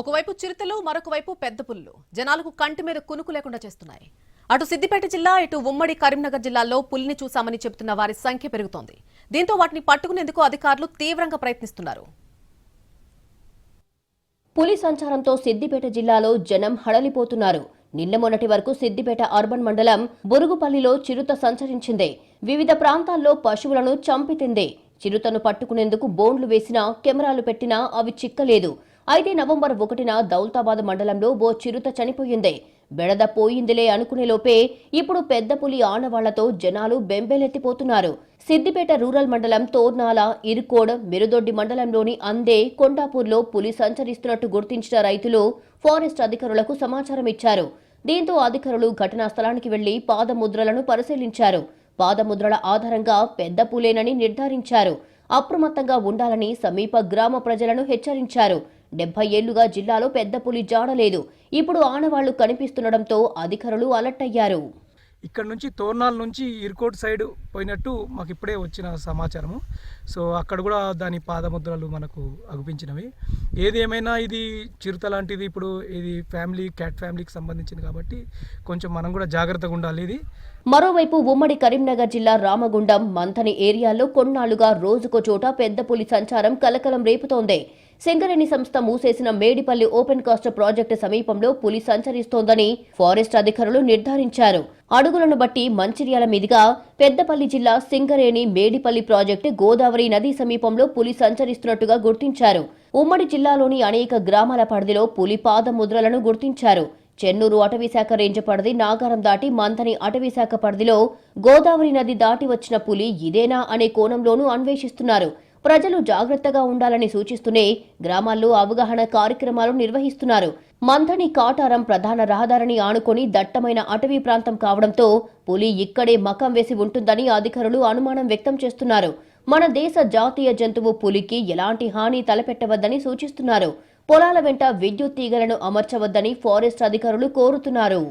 ఒకవైపు చిరుతలు మరొక వైపు పెద్ద పుల్లు. జనాలకు కంటి మీద కునుకు లేకుండా చేస్తున్నాయి. అటు సిద్దిపేట జిల్లా ఇటు ఉమ్మడి కరీంనగర్ జిల్లాల్లో పులిని చూశామని చెబుతున్న వారి సంఖ్య పెరుగుతోంది. దీంతో వాటిని పట్టుకునేందుకు అధికారులు తీవ్రంగా ప్రయత్నిస్తున్నారు. పులి సంచారంతో సిద్దిపేట జిల్లాలో జనం హడలిపోతున్నారు. నిన్న మొన్నటి వరకు సిద్దిపేట అర్బన్ మండలం బురుగుపల్లిలో చిరుత సంచరించింది. వివిధ ప్రాంతాల్లో పశువులను చంపితింది చిరుతను పట్టుకునేందుకు బోన్లు వేసినా కెమెరాలు పెట్టినా అవి చిక్కలేదు. అయితే నవంబర్ ఒకటిన దౌల్తాబాద్ మండలంలో ఓ చిరుత చనిపోయింది. బెడద పోయిందిలే అనుకునేలోపే ఇప్పుడు పెద్ద పులి ఆనవాళ్ళతో జనాలు బెంబేలెత్తిపోతున్నారు. సిద్దిపేట రూరల్ మండలం తోర్నాల ఇరుకోడ్ మిరుదొడ్డి మండలంలోని అందే కొండాపూర్లో పులి సంచరిస్తున్నట్టు గుర్తించిన రైతులు ఫారెస్ట్ అధికారులకు సమాచారం ఇచ్చారు. దీంతో అధికారులు ఘటనా స్థలానికి వెళ్ళి పాదముద్రలను పరిశీలించారు. పాదముద్రల ఆధారంగా పెద్ద పులేనని నిర్ధారించారు. అప్రమత్తంగా ఉండాలని సమీప గ్రామ ప్రజలను హెచ్చరించారు. డెబ్బై ఏళ్ళుగా జిల్లాలో పెద్ద పులి జాడలేదు ఇప్పుడు ఆనవాళ్ళు కనిపిస్తుండడంతో అధికారులు అలర్ట్ అయ్యారు. ఇక్కడ నుంచి తోర్నాల నుంచి ఇరుకోట్ సైడ్ పోయినట్టు మాకు ఇప్పుడే వచ్చిన సమాచారము. సో అక్కడ కూడా దాని పాదముద్రలు మనకు అగుపించినవి. ఏది ఏమైనా ఇది చిరుత లాంటిది ఇప్పుడు ఇది ఫ్యామిలీ క్యాట్ ఫ్యామిలీకి సంబంధించింది కాబట్టి కొంచెం మనం కూడా జాగ్రత్తగా ఉండాలి ఇది. మరోవైపు ఉమ్మడి కరీంనగర్ జిల్లా రామగుండం మంథని ఏరియాలో కొన్నాళ్ళుగా రోజుకో చోట పెద్ద పులి సంచారం కలకలం రేపుతోంది. సింగరేణి సంస్థ మూసేసిన మేడిపల్లి ఓపెన్ కాస్ట్ ప్రాజెక్టు సమీపంలో పులి సంచరిస్తోందని ఫారెస్ట్ అధికారులు నిర్ధారించారు. అడుగులను బట్టి మంచిర్యాల మీదుగా పెద్దపల్లి జిల్లా సింగరేణి మేడిపల్లి ప్రాజెక్టు గోదావరి నది సమీపంలో పులి సంచరిస్తున్నట్టుగా గుర్తించారు. ఉమ్మడి జిల్లాలోని అనేక గ్రామాల పరిధిలో పులి పాదముద్రలను గుర్తించారు. చెన్నూరు అటవీశాఖ రేంజ్ పరిధి నాగారం దాటి మంథని అటవీశాఖ పరిధిలో గోదావరి నది దాటి వచ్చిన పులి ఇదేనా అనే కోణంలోనూ అన్వేషిస్తున్నారు. ప్రజలు జాగ్రత్తగా ఉండాలని సూచిస్తూనే గ్రామాల్లో అవగాహన కార్యక్రమాలు నిర్వహిస్తున్నారు. మంథని కాటారం ప్రధాన రహదారిని ఆనుకొని దట్టమైన అటవీ ప్రాంతం కావడంతో పులి ఇక్కడే మకం వేసి ఉంటుందని అధికారులు అనుమానం వ్యక్తం చేస్తున్నారు. మన దేశ జాతీయ జంతువు పులికి ఎలాంటి హాని తలపెట్టవద్దని సూచిస్తున్నారు. పొలాల వెంట విద్యుత్ తీగలను అమర్చవద్దని ఫారెస్ట్ అధికారులు కోరుతున్నారు.